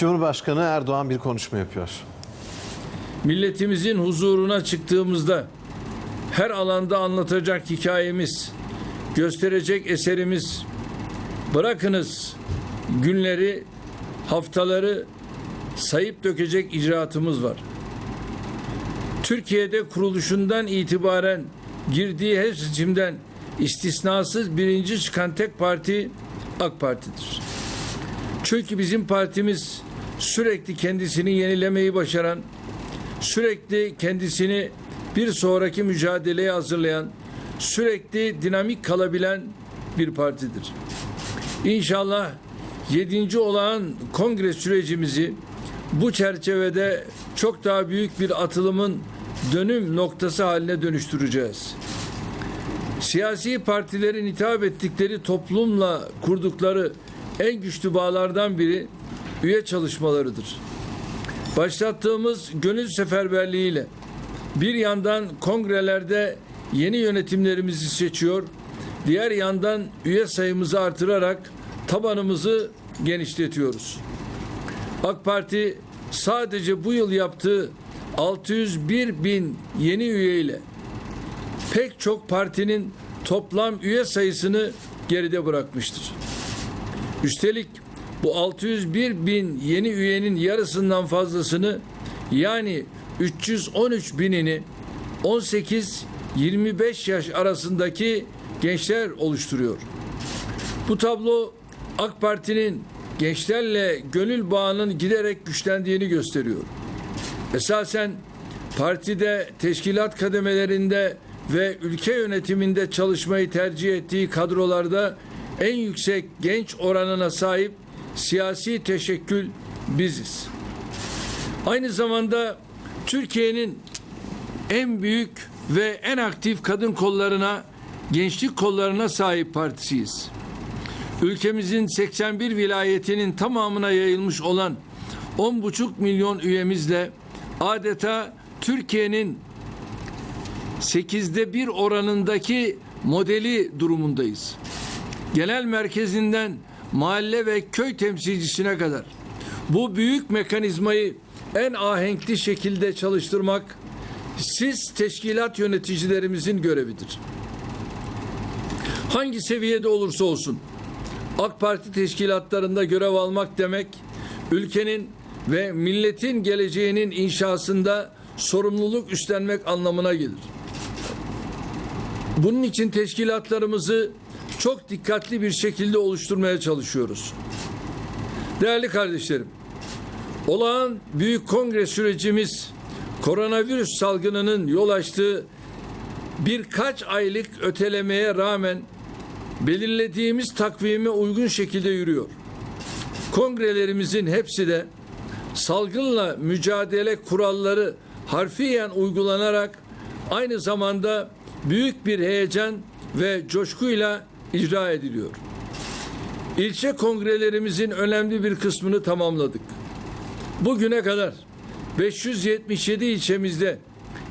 Cumhurbaşkanı Erdoğan bir konuşma yapıyor. Milletimizin huzuruna çıktığımızda her alanda anlatacak hikayemiz, gösterecek eserimiz, bırakınız günleri, haftaları sayıp dökecek icraatımız var. Türkiye'de kuruluşundan itibaren girdiği her seçimden istisnasız birinci çıkan tek parti AK Parti'dir. Çünkü bizim partimiz sürekli kendisini yenilemeyi başaran, sürekli kendisini bir sonraki mücadeleye hazırlayan, sürekli dinamik kalabilen bir partidir. İnşallah 7. olağan kongre sürecimizi bu çerçevede çok daha büyük bir atılımın dönüm noktası haline dönüştüreceğiz. Siyasi partilerin hitap ettikleri toplumla kurdukları en güçlü bağlardan biri üye çalışmalarıdır. Başlattığımız gönül seferberliğiyle bir yandan kongrelerde yeni yönetimlerimizi seçiyor, diğer yandan üye sayımızı artırarak tabanımızı genişletiyoruz. AK Parti sadece bu yıl yaptığı 601 bin yeni üyeyle pek çok partinin toplam üye sayısını geride bırakmıştır. Üstelik bu 601 bin yeni üyenin yarısından fazlasını yani 313 binini 18-25 yaş arasındaki gençler oluşturuyor. Bu tablo AK Parti'nin gençlerle gönül bağının giderek güçlendiğini gösteriyor. Esasen partide teşkilat kademelerinde ve ülke yönetiminde çalışmayı tercih ettiği kadrolarda en yüksek genç oranına sahip siyasi teşekkül biziz. Aynı zamanda Türkiye'nin en büyük ve en aktif kadın kollarına, gençlik kollarına sahip partisiyiz. Ülkemizin 81 vilayetinin tamamına yayılmış olan 10,5 milyon üyemizle adeta Türkiye'nin 8'de 1 oranındaki modeli durumundayız. Genel merkezinden mahalle ve köy temsilcisine kadar bu büyük mekanizmayı en ahenkli şekilde çalıştırmak siz teşkilat yöneticilerimizin görevidir. Hangi seviyede olursa olsun AK Parti teşkilatlarında görev almak demek ülkenin ve milletin geleceğinin inşasında sorumluluk üstlenmek anlamına gelir. Bunun için teşkilatlarımızı çok dikkatli bir şekilde oluşturmaya çalışıyoruz. Değerli kardeşlerim, olağan büyük kongre sürecimiz koronavirüs salgınının yol açtığı birkaç aylık ötelemeye rağmen belirlediğimiz takvime uygun şekilde yürüyor. Kongrelerimizin hepsi de salgınla mücadele kuralları harfiyen uygulanarak aynı zamanda büyük bir heyecan ve coşkuyla icra ediliyor. İlçe kongrelerimizin önemli bir kısmını tamamladık. Bugüne kadar 577 ilçemizde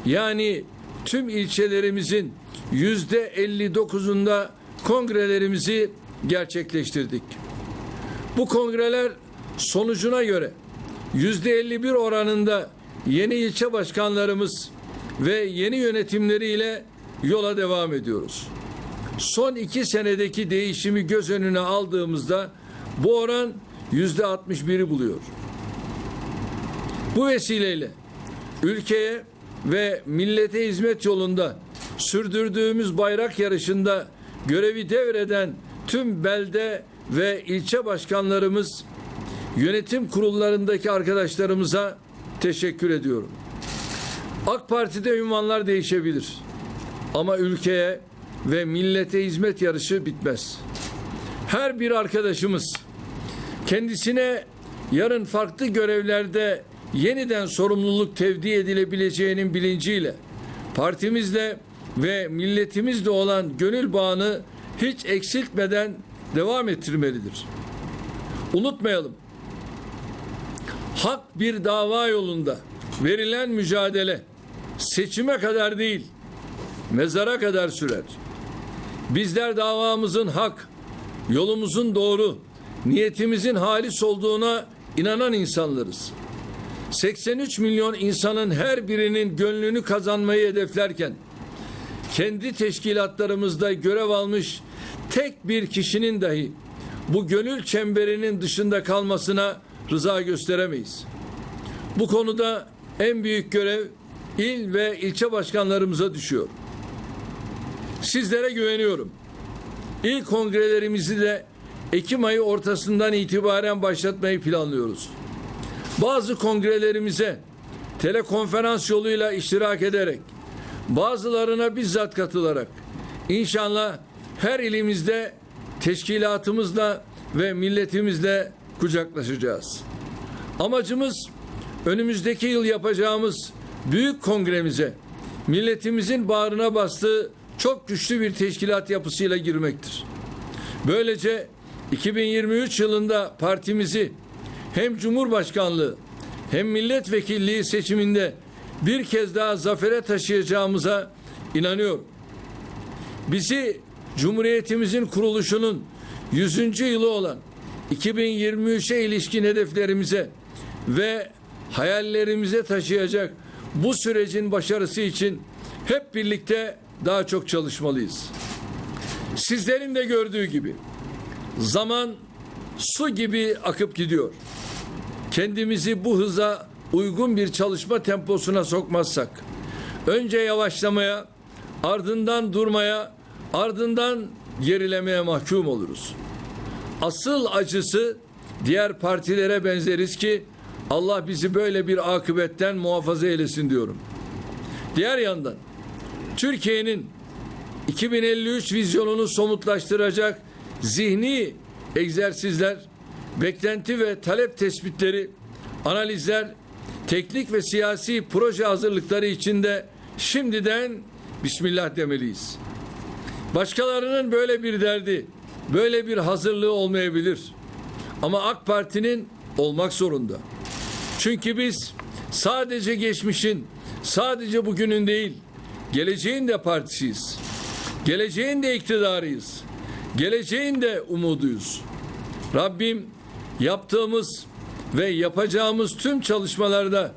yani tüm ilçelerimizin yüzde 59'unda kongrelerimizi gerçekleştirdik. Bu kongreler sonucuna göre yüzde 51 oranında yeni ilçe başkanlarımız ve yeni yönetimleriyle yola devam ediyoruz. Son iki senedeki değişimi göz önüne aldığımızda bu oran yüzde 61'i buluyor. Bu vesileyle ülkeye ve millete hizmet yolunda sürdürdüğümüz bayrak yarışında görevi devreden tüm belde ve ilçe başkanlarımız, yönetim kurullarındaki arkadaşlarımıza teşekkür ediyorum. AK Parti'de ünvanlar değişebilir. Ama ülkeye ve millete hizmet yarışı bitmez. Her bir arkadaşımız kendisine yarın farklı görevlerde yeniden sorumluluk tevdi edilebileceğinin bilinciyle partimizle ve milletimizle olan gönül bağını hiç eksiltmeden devam ettirmelidir. Unutmayalım. Hak bir dava yolunda verilen mücadele seçime kadar değil, mezara kadar sürer. Bizler davamızın hak, yolumuzun doğru, niyetimizin halis olduğuna inanan insanlarız. 83 milyon insanın her birinin gönlünü kazanmayı hedeflerken kendi teşkilatlarımızda görev almış tek bir kişinin dahi bu gönül çemberinin dışında kalmasına rıza gösteremeyiz. Bu konuda en büyük görev il ve ilçe başkanlarımıza düşüyor. Sizlere güveniyorum. İlk kongrelerimizi de Ekim ayı ortasından itibaren başlatmayı planlıyoruz. Bazı kongrelerimize telekonferans yoluyla iştirak ederek, bazılarına bizzat katılarak inşallah her ilimizde teşkilatımızla ve milletimizle kucaklaşacağız. Amacımız önümüzdeki yıl yapacağımız büyük kongremize milletimizin bağrına bastığı çok güçlü bir teşkilat yapısıyla girmektir. Böylece 2023 yılında partimizi hem Cumhurbaşkanlığı hem milletvekilliği seçiminde bir kez daha zafere taşıyacağımıza inanıyorum. Bizi Cumhuriyetimizin kuruluşunun 100. yılı olan 2023'e ilişkin hedeflerimize ve hayallerimize taşıyacak bu sürecin başarısı için hep birlikte daha çok çalışmalıyız. Sizlerin de gördüğü gibi zaman su gibi akıp gidiyor. Kendimizi bu hıza uygun bir çalışma temposuna sokmazsak önce yavaşlamaya, ardından durmaya, ardından gerilemeye mahkum oluruz. Asıl acısı diğer partilere benzeriz ki Allah bizi böyle bir akıbetten muhafaza eylesin diyorum. Diğer yandan Türkiye'nin 2053 vizyonunu somutlaştıracak zihni egzersizler, beklenti ve talep tespitleri, analizler, teknik ve siyasi proje hazırlıkları içinde şimdiden Bismillah demeliyiz. Başkalarının böyle bir derdi, böyle bir hazırlığı olmayabilir. Ama AK Parti'nin olmak zorunda. Çünkü biz sadece geçmişin, sadece bugünün değil, geleceğin de partisiyiz. Geleceğin de iktidarıyız. Geleceğin de umuduyuz. Rabbim yaptığımız ve yapacağımız tüm çalışmalarda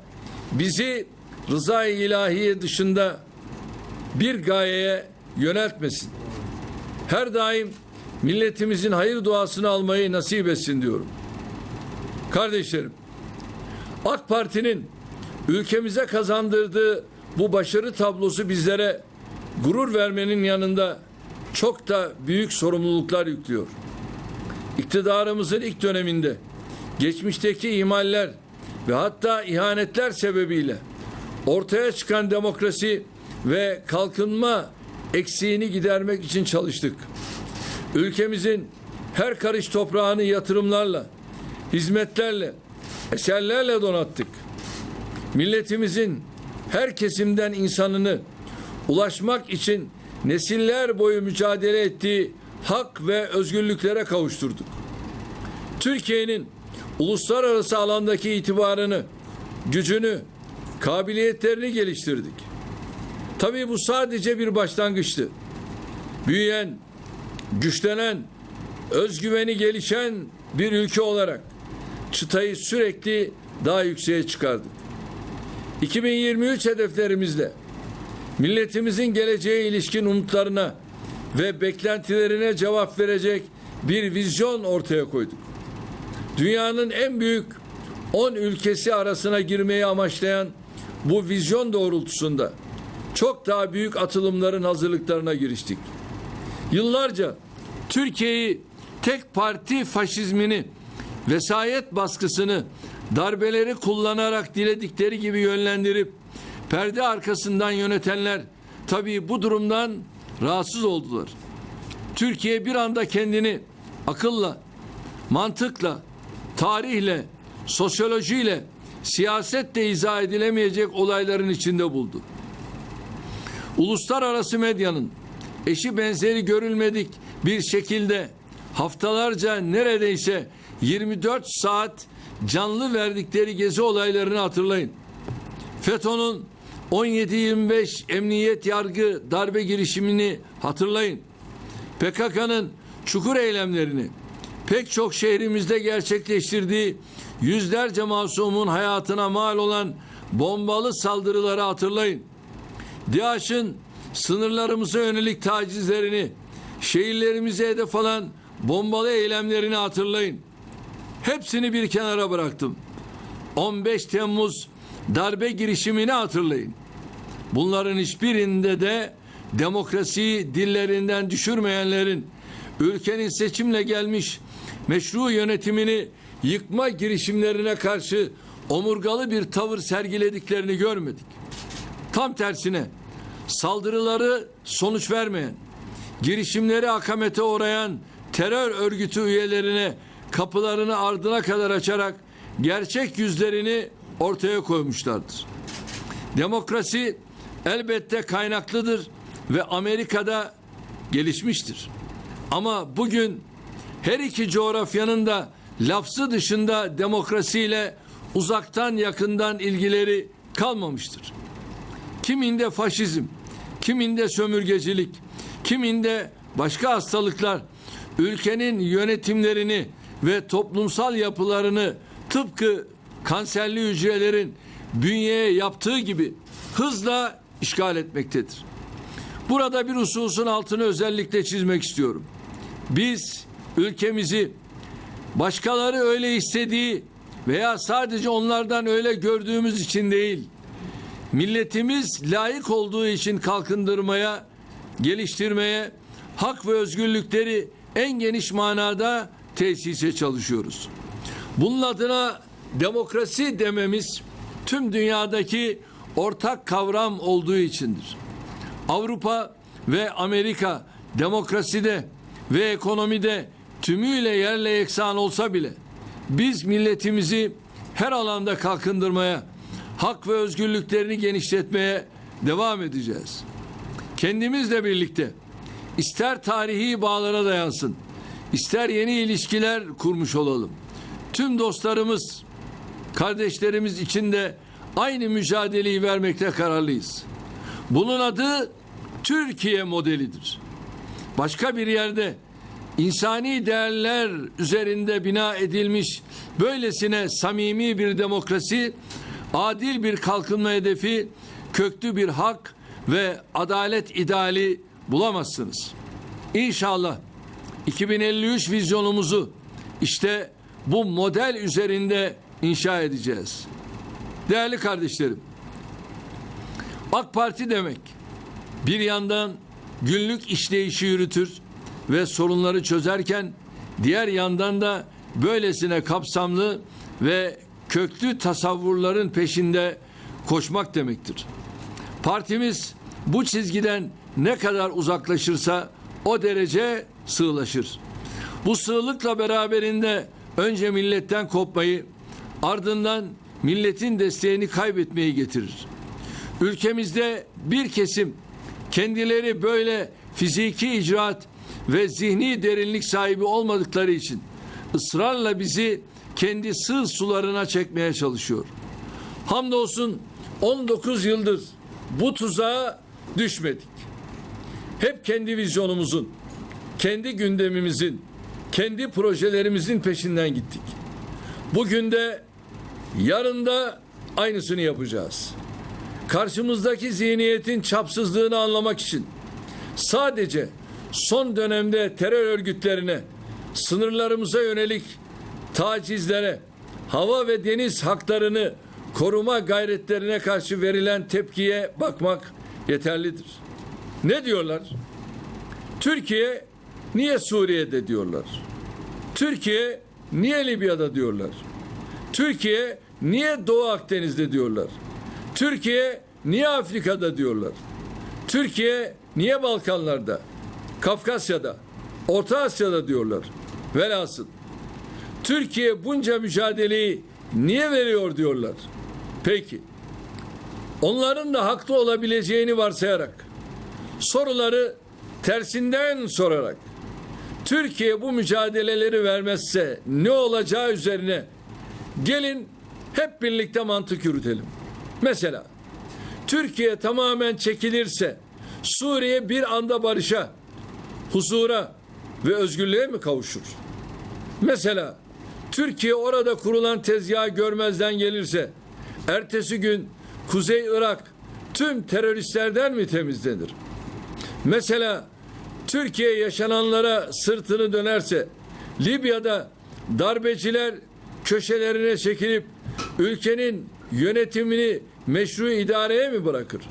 bizi rızayı ilahiye dışında bir gayeye yöneltmesin. Her daim milletimizin hayır duasını almayı nasip etsin diyorum. Kardeşlerim, AK Parti'nin ülkemize kazandırdığı bu başarı tablosu bizlere gurur vermenin yanında çok da büyük sorumluluklar yüklüyor. İktidarımızın ilk döneminde geçmişteki ihmaller ve hatta ihanetler sebebiyle ortaya çıkan demokrasi ve kalkınma eksiğini gidermek için çalıştık. Ülkemizin her karış toprağını yatırımlarla, hizmetlerle, eserlerle donattık. Milletimizin her kesimden insanını ulaşmak için nesiller boyu mücadele ettiği hak ve özgürlüklere kavuşturduk. Türkiye'nin uluslararası alandaki itibarını, gücünü, kabiliyetlerini geliştirdik. Tabii bu sadece bir başlangıçtı. Büyüyen, güçlenen, özgüveni gelişen bir ülke olarak çıtayı sürekli daha yükseğe çıkardık. 2023 hedeflerimizde milletimizin geleceğe ilişkin umutlarına ve beklentilerine cevap verecek bir vizyon ortaya koyduk. Dünyanın en büyük 10 ülkesi arasına girmeyi amaçlayan bu vizyon doğrultusunda çok daha büyük atılımların hazırlıklarına giriştik. Yıllarca Türkiye'yi tek parti faşizmini, vesayet baskısını, darbeleri kullanarak diledikleri gibi yönlendirip perde arkasından yönetenler tabii bu durumdan rahatsız oldular. Türkiye bir anda kendini akılla, mantıkla, tarihle, sosyolojiyle, siyasetle izah edilemeyecek olayların içinde buldu. Uluslararası medyanın eşi benzeri görülmedik bir şekilde haftalarca neredeyse 24 saat canlı verdikleri gezi olaylarını hatırlayın. FETÖ'nün 17-25 emniyet yargı darbe girişimini hatırlayın. PKK'nın çukur eylemlerini, pek çok şehrimizde gerçekleştirdiği yüzlerce masumun hayatına mal olan bombalı saldırıları hatırlayın. DİAŞ'ın sınırlarımıza yönelik tacizlerini, şehirlerimize hedef alan bombalı eylemlerini hatırlayın. Hepsini bir kenara bıraktım. 15 Temmuz darbe girişimini hatırlayın. Bunların hiçbirinde de demokrasiyi dillerinden düşürmeyenlerin ülkenin seçimle gelmiş meşru yönetimini yıkma girişimlerine karşı omurgalı bir tavır sergilediklerini görmedik. Tam tersine saldırıları sonuç vermeyen, girişimleri akamete uğrayan terör örgütü üyelerine kapılarını ardına kadar açarak gerçek yüzlerini ortaya koymuşlardır. Demokrasi elbette kaynaklıdır ve Amerika'da gelişmiştir. Ama bugün her iki coğrafyanın da lafzı dışında demokrasiyle uzaktan yakından ilgileri kalmamıştır. Kiminde faşizm, kiminde sömürgecilik, kiminde başka hastalıklar ülkenin yönetimlerini ve toplumsal yapılarını tıpkı kanserli hücrelerin bünyeye yaptığı gibi hızla işgal etmektedir. Burada bir hususun altını özellikle çizmek istiyorum. Biz ülkemizi başkaları öyle istediği veya sadece onlardan öyle gördüğümüz için değil, milletimiz layık olduğu için kalkındırmaya, geliştirmeye, hak ve özgürlükleri en geniş manada tesise çalışıyoruz. Bunun adına demokrasi dememiz tüm dünyadaki ortak kavram olduğu içindir. Avrupa ve Amerika demokraside ve ekonomide tümüyle yerle yeksan olsa bile biz milletimizi her alanda kalkındırmaya, hak ve özgürlüklerini genişletmeye devam edeceğiz. Kendimizle birlikte ister tarihi bağlara dayansın, ister yeni ilişkiler kurmuş olalım. Tüm dostlarımız, kardeşlerimiz için de aynı mücadeleyi vermekte kararlıyız. Bunun adı Türkiye modelidir. Başka bir yerde insani değerler üzerinde bina edilmiş böylesine samimi bir demokrasi, adil bir kalkınma hedefi, köklü bir hak ve adalet ideali bulamazsınız. İnşallah 2053 vizyonumuzu işte bu model üzerinde inşa edeceğiz. Değerli kardeşlerim, AK Parti demek bir yandan günlük işleyişi yürütür ve sorunları çözerken diğer yandan da böylesine kapsamlı ve köklü tasavvurların peşinde koşmak demektir. Partimiz bu çizgiden ne kadar uzaklaşırsa o derece sığlaşır. Bu sığlıkla beraberinde önce milletten kopmayı, ardından milletin desteğini kaybetmeyi getirir. Ülkemizde bir kesim kendileri böyle fiziki icraat ve zihni derinlik sahibi olmadıkları için ısrarla bizi kendi sığ sularına çekmeye çalışıyor. Hamdolsun 19 yıldır bu tuzağa düşmedik. Hep kendi vizyonumuzun, kendi gündemimizin, kendi projelerimizin peşinden gittik. Bugün de yarın da aynısını yapacağız. Karşımızdaki zihniyetin çapsızlığını anlamak için sadece son dönemde terör örgütlerine, sınırlarımıza yönelik tacizlere, hava ve deniz haklarını koruma gayretlerine karşı verilen tepkiye bakmak yeterlidir. Ne diyorlar? Türkiye niye Suriye'de diyorlar? Türkiye niye Libya'da diyorlar? Türkiye niye Doğu Akdeniz'de diyorlar? Türkiye niye Afrika'da diyorlar? Türkiye niye Balkanlarda? Kafkasya'da, Orta Asya'da diyorlar. Velhasıl Türkiye bunca mücadeleyi niye veriyor diyorlar. Peki. Onların da haklı olabileceğini varsayarak soruları tersinden sorarak Türkiye bu mücadeleleri vermezse ne olacağı üzerine gelin hep birlikte mantık yürütelim. Mesela Türkiye tamamen çekilirse Suriye bir anda barışa, huzura ve özgürlüğe mi kavuşur? Mesela Türkiye orada kurulan tezgahı görmezden gelirse ertesi gün Kuzey Irak tüm teröristlerden mi temizlenir? Mesela Türkiye yaşananlara sırtını dönerse Libya'da darbeciler köşelerine çekilip ülkenin yönetimini meşru idareye mi bırakır?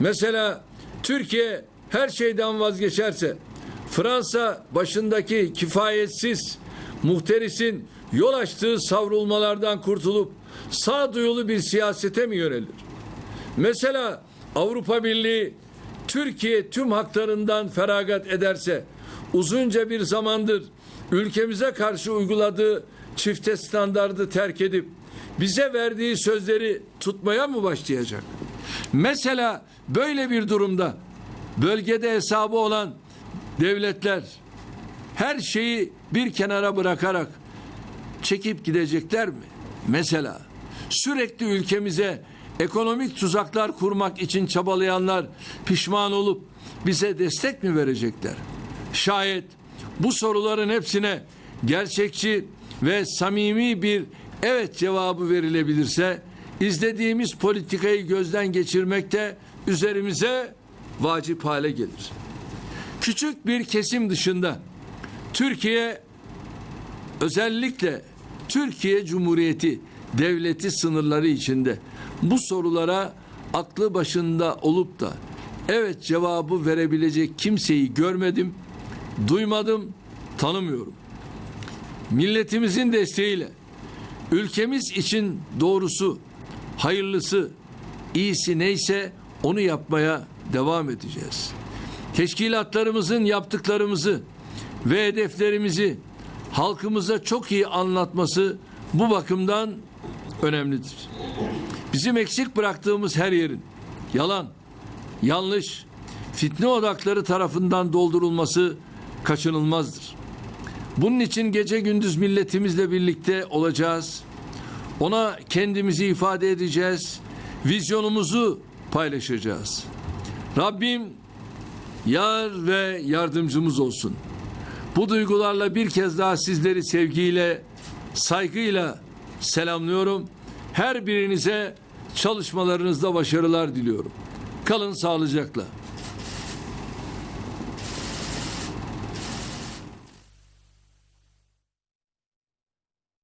Mesela Türkiye her şeyden vazgeçerse Fransa başındaki kifayetsiz muhterisin yol açtığı savrulmalardan kurtulup sağduyulu bir siyasete mi yönelir? Mesela Avrupa Birliği Türkiye tüm haklarından feragat ederse uzunca bir zamandır ülkemize karşı uyguladığı çifte standardı terk edip bize verdiği sözleri tutmaya mı başlayacak? Mesela böyle bir durumda bölgede hesabı olan devletler her şeyi bir kenara bırakarak çekip gidecekler mi? Mesela sürekli ülkemize ekonomik tuzaklar kurmak için çabalayanlar pişman olup bize destek mi verecekler? Şayet bu soruların hepsine gerçekçi ve samimi bir evet cevabı verilebilirse izlediğimiz politikayı gözden geçirmek de üzerimize vacip hale gelir. Küçük bir kesim dışında Türkiye özellikle Türkiye Cumhuriyeti devleti sınırları içinde bu sorulara aklı başında olup da evet cevabı verebilecek kimseyi görmedim, duymadım, tanımıyorum. Milletimizin desteğiyle ülkemiz için doğrusu, hayırlısı, iyisi neyse onu yapmaya devam edeceğiz. Teşkilatlarımızın yaptıklarımızı ve hedeflerimizi halkımıza çok iyi anlatması bu bakımdan önemlidir. Bizim eksik bıraktığımız her yerin yalan, yanlış, fitne odakları tarafından doldurulması kaçınılmazdır. Bunun için gece gündüz milletimizle birlikte olacağız. Ona kendimizi ifade edeceğiz. Vizyonumuzu paylaşacağız. Rabbim yar ve yardımcımız olsun. Bu duygularla bir kez daha sizleri sevgiyle, saygıyla selamlıyorum. Her birinize çalışmalarınızda başarılar diliyorum. Kalın sağlıcakla.